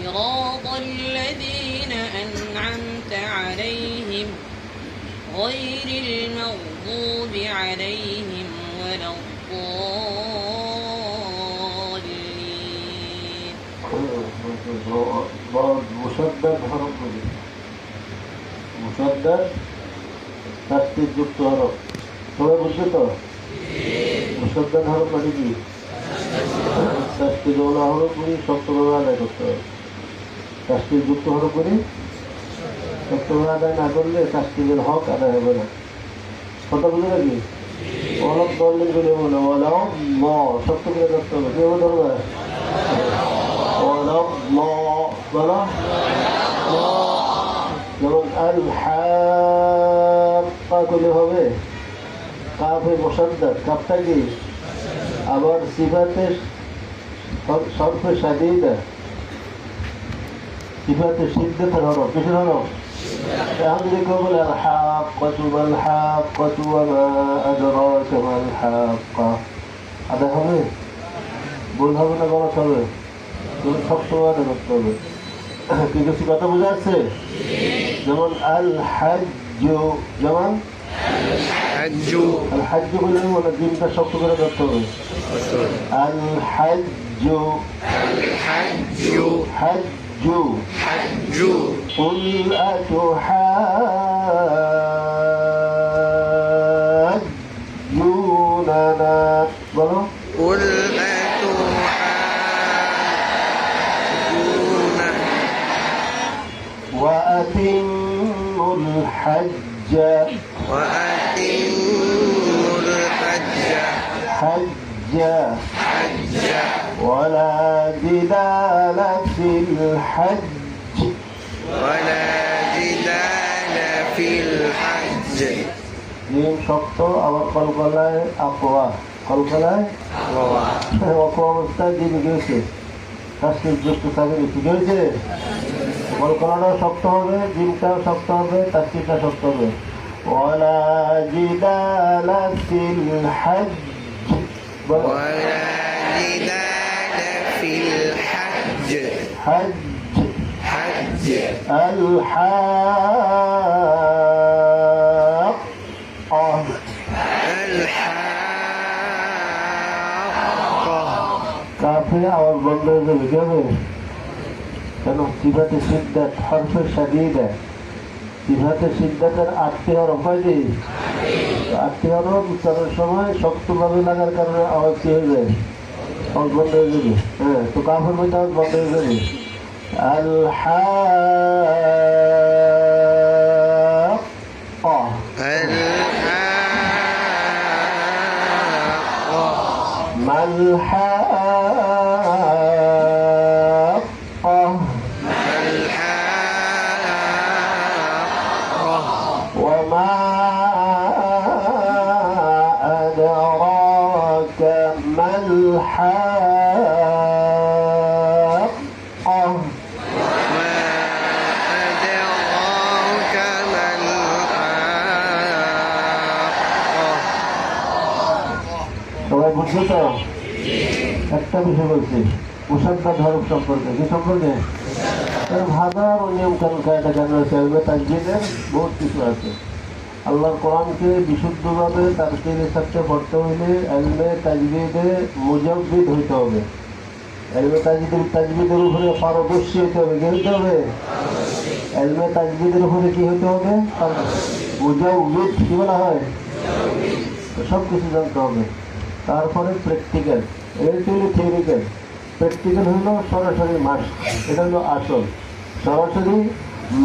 صراط الذين أنعمت عليهم غير المغضوب عليهم ولا الضالين ضاد Musaddad হরফগুলি Musaddad তাস্তির যুক্ত হরফ সবাই বুঝছো তো মুসাদ্দাদ হরফ মানে কি তাস্তির ওলা হরফগুলি সপ্তভাবে আদায় করতে হবে চাষটি যুক্ত হলো করি তোমরা আদায় না করলে চাষটিদের হক আদায় হবে না। কথা বলে রাখি? অলক দলের বলে মনে অলাও ম সত্য করে করতে হবে। অলক ম, বলো। যেমন আল হা করলে হবে। কাপে মোসাদ্দার কাপটা কি? আবার সিফাতে সর্পে সাজিয়ে দেয় সিদ্ধতের হরফ কিসের হরফ এখন যদি কেউ বলে আল হাক্কাতু মাল হাক্কাতু ওয়া মা আদরাকা মাল হাক্কা আদায় হবে ভুল হবে না গলত হবে তুমি সবসময় আদায় করতে হবে কি কিছু কথা বোঝা যাচ্ছে যেমন আল হাজ যেমন حج আল হাজ বলে মানে দিনটা শক্ত করে করতে হবে আল হাজ الحج جو حج قل أتحاج الحج ولا جدال في الحج জিম শক্ত আবার কলকলায় আকোয়া কলকলায় অপর অবস্থায় জিম গিয়েছে স্বাস্থ্যের যুক্ত থাকে ঠিক হয়েছে কলকলাটাও শক্ত হবে জিমটাও শক্ত হবে তাস্তিটা শক্ত হবে ওলা জিদালা ফিল হজ বলো ولا جدال في الحج হজ حج الحاقة الحاقة কাফে আবার বন্ধ হয়ে যাবে কি হবে কেন সিফাতে সিদ্ধাত হরফে সাদিদা সিফাতে সিদ্ধাতের আটটি হরফ হয় কি আটটি হরফ উচ্চারণের সময় শক্তভাবে লাগার কারণে আওয়াজ কি হয়ে যায় আওয়াজ বন্ধ হয়ে যাবে হ্যাঁ তো কাফের মধ্যে আওয়াজ বন্ধ হয়ে যাবে الحاقة الحاقة ما الحاقة الحاقة وما أدراك ما الحاقة দ্রুত একটা বিষয় বলছি মুসাদ্দা ধরব সম্পর্কে কি সম্পর্কে? হাজার নিয়ম কানুন কায়দা কানুন আছে আসবে তাজিদের বহুত কিছু আছে। আল্লাহর কোরআনকে বিশুদ্ধভাবে তার স্ত্রীর সাথে পড়তে হলে এলমে তাজবিদে মুজব্বিদ হইতে হবে। এলমে তাজবিদের তাজবিদের উপরে পারদর্শী হইতে হবে, কি হইতে হবে? এলমে তাজবিদের উপরে কি হইতে হবে? মুজাউবিদ কি বলা হয়? সব কিছু জানতে হবে। তারপরে প্র্যাকটিক্যাল এরপরে থিওরিক্যাল প্র্যাকটিক্যাল হলো সরাসরি মাস, এটা হলো আসল। সরাসরি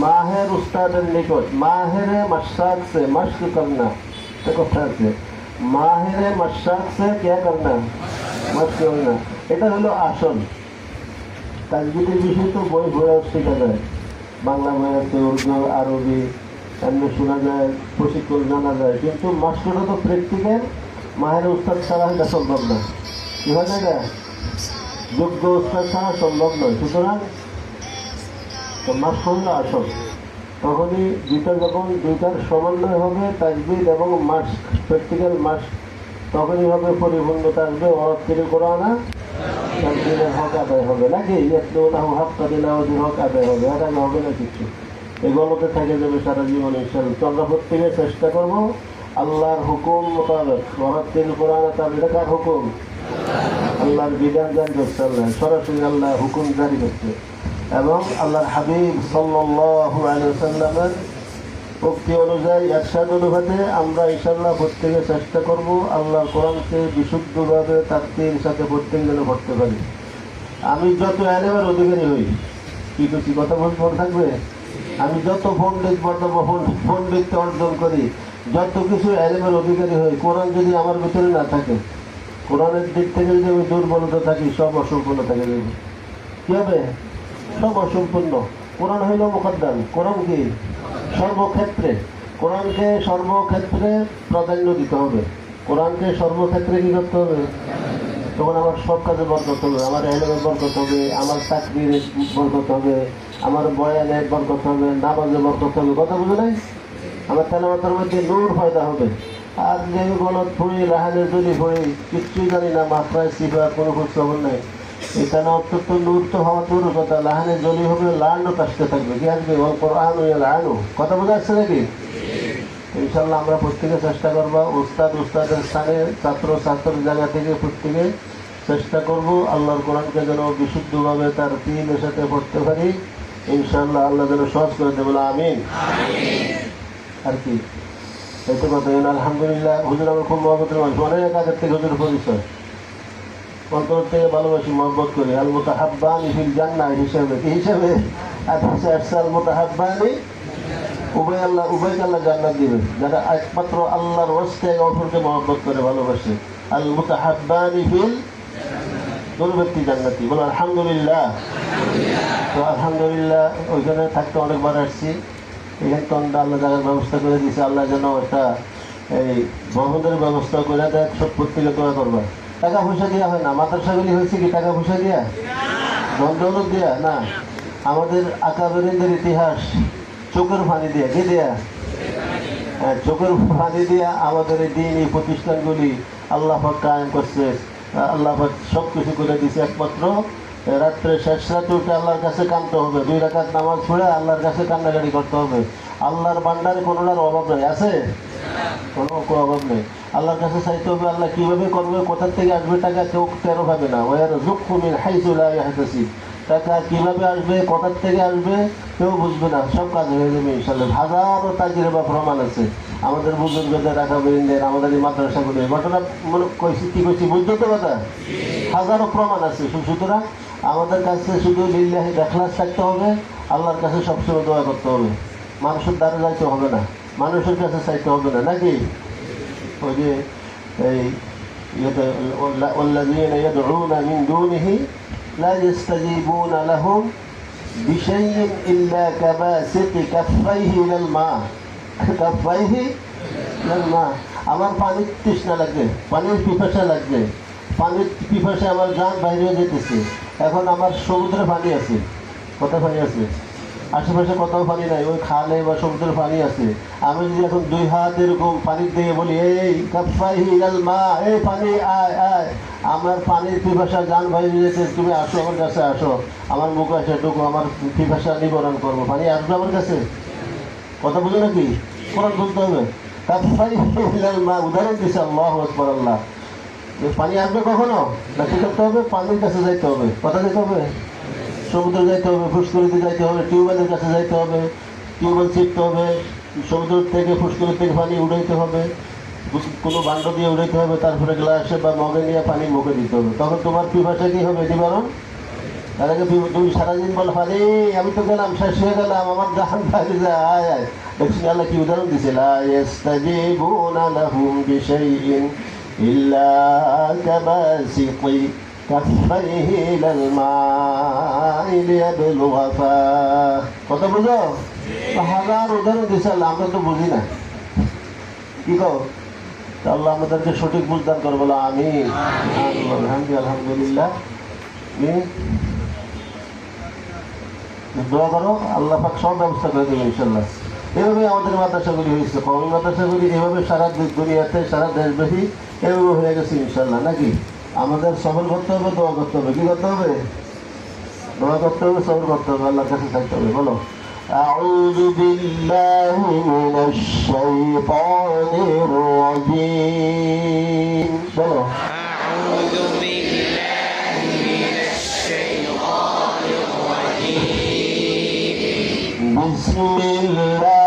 মাহের উস্তাদের নিকট, মাহেরে মশাক মাস কি করনা কথা আছে। মাহেরে মশাক কে করনা? মশক করনা এটা হলো আসল। তাজবিদের বিষয় তো বই ভরে আসছে যায় বাংলা বই আছে উর্দু, আরবি, এমনি শোনা যায়, প্রশিক্ষণ জানা যায়, কিন্তু মাস্কটা তো প্র্যাকটিক্যাল মায়ের উস্তাদ ছাড়া এটা সম্ভব নয়। কি হয় না? যোগ্য উস্তাদ ছাড়া সম্ভব নয়। সুতরাং হলো আসল তখনই দুইটা যখন দুইটার সমন্বয় হবে তাজবিদ এবং মাস্ক, প্র্যাকটিক্যাল মাস্ক, তখনই হবে পরিপূর্ণতা আসবে অর্থের কোরআনা তাজবিদের হক আদায় হবে। নাকি? ইয়াতলুনাহু হাক্কা তিলাওয়াতির হক আদায় হবে। আর আগে হবে না কিছু। এগুলোতে থেকে যাবে সারা জীবন ইনশাআল্লাহ তো আমরা প্রত্যেকে চেষ্টা করব আল্লাহর হুকুম মোতাবেক মহাত্মিল কোরআন তাদের কার হুকুম। আল্লাহর বিধান জারি করতে আল্লাহ সরাসরি আল্লাহ হুকুম জারি করছে এবং আল্লাহর হাবিব সাল্লামের উক্তি অনুযায়ী একসাথ অনুপাতে আমরা ইনশাল্লাহ প্রত্যেকে চেষ্টা করব আল্লাহর কোরআনকে বিশুদ্ধভাবে তাত্ত্বের সাথে প্রত্যেক যেন পড়তে পারি। আমি যত এলেমের অধিকারী হই, কি করছি কথা বল মনে থাকবে? আমি যত পণ্ডিত বর্তমান পণ্ডিত অর্জন করি যত কিছু এলেমের অধিকারী হই, কোরআন যদি আমার ভিতরে না থাকে, কোরআনের দিক থেকে যদি আমি দুর্বলতা থাকি, সব অসম্পূর্ণ থাকে যাবে কি হবে? সব অসম্পূর্ণ। কোরআন হইল মোকদ্দাম। কোরআন কি? সর্বক্ষেত্রে। কোরআনকে সর্বক্ষেত্রে প্রাধান্য দিতে হবে। কোরআনকে সর্বক্ষেত্রে কি করতে হবে? তখন আমার সব কাজে বরকত হবে, আমার এলেমের বরকত হবে, আমার চাকরির বরকত হবে, আমার বয়ানের বরকত হবে নামাজে বরকত হবে। কথা বুঝে নাই? আমার তেলামাতার মধ্যে নূর ফায়দা হবে। আর যে গলত ফুড়ি লাহানে জলি ফুড়ি কিচ্ছুই জানি না, মাত্রায় সিফা, কোনো খোঁজ খবর নাই। এখানে অত্যন্ত নূর তো হওয়া দূর কথা লাহানে জলি হবে লালও আসতে থাকবে। কি আসবে? ও কোরআন লানু কথা বোঝা যাচ্ছে নাকি? ইনশাল্লাহ আমরা প্রত্যেকে চেষ্টা করব, উস্তাদ, উস্তাদের স্থানে, ছাত্র ছাত্রের জায়গা থেকে প্রত্যেকে চেষ্টা করব, আল্লাহর কোরআনকে যেন বিশুদ্ধভাবে তার তিনের সাথে পড়তে পারি। ইনশাল্লাহ আল্লাহ যেন সহজ করে দেবো আমিন। আর কি এই তো কথা আলহামদুলিল্লাহ, হুজুর আমার খুব মহব্বতের মানুষ। অনেক আগের থেকে হুজুর পরিচয়। অন্তর থেকে ভালোবাসি, মহব্বত করি। আল মোতাহাব্বানি ফিল জান্না হিসেবে, কি হিসেবে? হচ্ছে আল মোতাহাব্বানি উভয় আল্লাহ উভয়কে আল্লাহ জান্নাত দিবে। যারা একমাত্র আল্লাহর ওয়াস্তে অপরকে মহব্বত করে, ভালোবাসে। আল মুতাহাব্বানি ফিল দুর্বৃত্তি জান্নাতি। বলো, আলহামদুলিল্লাহ। তো আলহামদুলিল্লাহ, ওইখানে থাকতে অনেকবার আসছি। তো আল্লাহ ব্যবস্থা করে দিয়েছে আল্লাহ যেন একটা এই ভবনের ব্যবস্থা করে দেয় সব প্রত্যেকে করবা। টাকা পয়সা দেওয়া হয় না মাদ্রাসাগুলি হয়েছে কি টাকা পয়সা দেওয়া ধন দেওয়া না। আমাদের আকাবেরিনদের ইতিহাস চোখের পানি দিয়া কে দেয়া? হ্যাঁ, চোখের পানি দিয়া আমাদের এই দিন এই প্রতিষ্ঠানগুলি আল্লাহ কায়েম করছে আল্লাহ সব কিছু করে দিছে একমাত্র রাত্রে শেষ রাতে উঠে আল্লাহর কাছে কানতে হবে। দুই রাকাত নামাজ পড়ে আল্লাহর কাছে কান্নাকাটি করতে হবে। আল্লাহর ভান্ডারে কোনোটার অভাব নেই। আছে? কোনো অভাব নেই। আল্লাহর কাছে চাইতে হবে, আল্লাহ কীভাবে করবে কোথার থেকে আসবে টাকা কেউ তেরো পাবে না। ওয়ার জুকুমিন হাইসুল্লাহ হাইতাসি টাকা কীভাবে আসবে কোথার থেকে আসবে, কেউ বুঝবে না। সব কাজ হয়ে যাবে ইনশাল্লাহ হাজারো তাজিরে বা প্রমাণ আছে। আমাদের বুজুর্গদের রাখা বৃন্দের আমাদের এই মাদ্রাসাগুলো ঘটনা মনে কইছি, কি কইছি, বুঝতে কথা হাজারো প্রমাণ আছে। সুতরাং আমাদের কাছে শুধু লিল্লাহি দেখলাস থাকতে হবে আল্লাহর কাছে সবসময় দোয়া করতে হবে মানুষের দ্বারা যাইতে হবে না মানুষের কাছে চাইতে হবে না নাকি ওই যে এই ইয়েতে والذين يدعون من دونه لا يستجيبون لهم بشيء إلا كباسط كفيه إلى الماء كفيه إلى الماء আমার পানির তৃষ্ণা লাগবে পানির পিপাসা লাগবে পানির পিপাসা আমার গান বাইরে হয়ে যেতেছে এখন আমার সমুদ্রে পানি আছে। কত পানি আছে? আশেপাশে কোথাও পানি নাই, ওই খালে বা সমুদ্রের পানি আছে। আমি যদি এখন দুই হাত এরকম পানির দিকে বলি, এই মা এই পানি, আয় আয়। আমার পানির পিপাসা গান ভাই যেতে তুমি আসো আমার কাছে, আসো। আমার মুখ আছে টুকু আমার পিপাসা নিবারণ করব। পানি আসবে আমার কাছে? কথা বুঝো নাকি? কোরআন বলতে হবে। কাপ্পাই হিলাল মা, উদাহরণ দিছে আল্লাহ আকবর, আল্লাহ। পানি আসবে কখনো? না কি করতে হবে? পানির কাছে যাইতে হবে। কথা যেতে হবে? সমুদ্রে যাইতে হবে ফুসকুরিতে যাইতে হবে, টিউবওয়েলের কাছে যাইতে হবে, টিউবওয়েল ছিটতে হবে, সমুদ্র থেকে ফুসকুরি থেকে পানি উড়াইতে হবে কোনো ভাণ্ড দিয়ে উড়াইতে হবে, তারপরে গ্লাসে বা মগে নিয়ে পানি মুখে দিতে হবে। তখন তোমার পিপাসা কি হবে নিবারণ তার আগে তুমি সারাদিন বলো, পানি, আমি তো গেলাম, শেষ হয়ে গেলাম, আমার জাহান বাইরে যায় আয় আয়। দেখছি আল্লাহ কি উদাহরণ দিছে লা ইয়াস্তাজিবুনা লাহুম বিশাইইন ইল্লা কাবাসিতি كفيه إلى الماء ليبلغ فاه কত বুঝো হাজার উদাহরণ দিছে আল্লাহ আমরা তো বুঝি না কি কো তা আল্লাহ আমাদেরকে সঠিক বুঝদান করে বলো আমি আলহামদুলিল্লাহ আমি দোয়া করো আল্লাহ পাক সব ব্যবস্থা করে দেবে ইনশাল্লাহ এভাবে আমাদের মাদ্রাসাগুলি হয়েছে কমি মাদ্রাসাগুলি এভাবে সারা দু- দুনিয়াতে সারা দেশব্যাপী এভাবে হয়ে গেছে ইনশাল্লাহ নাকি আমাদের সফল করতে হবে দোয়া করতে হবে কি করতে হবে দোয়া করতে হবে সবর করতে হবে আল্লাহর কাছে থাকতে হবে বলো أعوذ بالله من الشيطان الرجيم বলো أعوذ بالله من الشيطان الرجيم بسم الله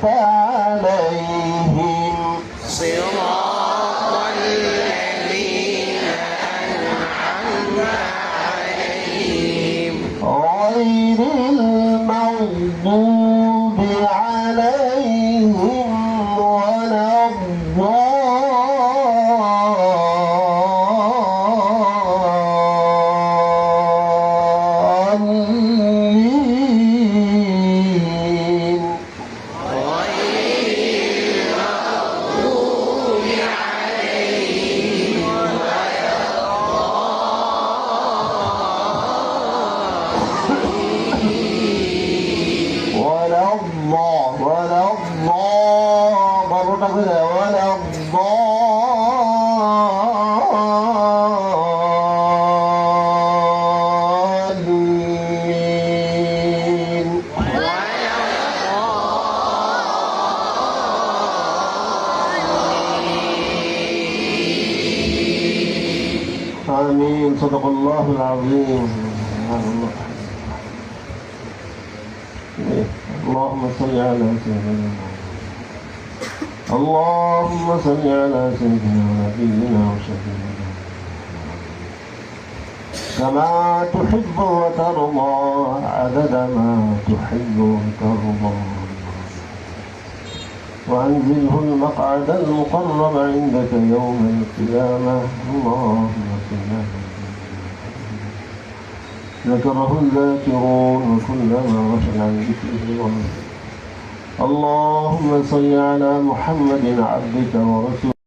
fair. صدق الله العظيم. اللهم صل على سيدنا. اللهم صل على سيدنا ونبينا وشفيعنا كما تحب وترضى عدد ما تحب وترضى. وأنزله المقعد المقرب عندك يوم القيامة. اللهم صل على ذكره الذاكرون وكلما غفل عن ذكره اللهم صل على محمد عبدك ورسولك.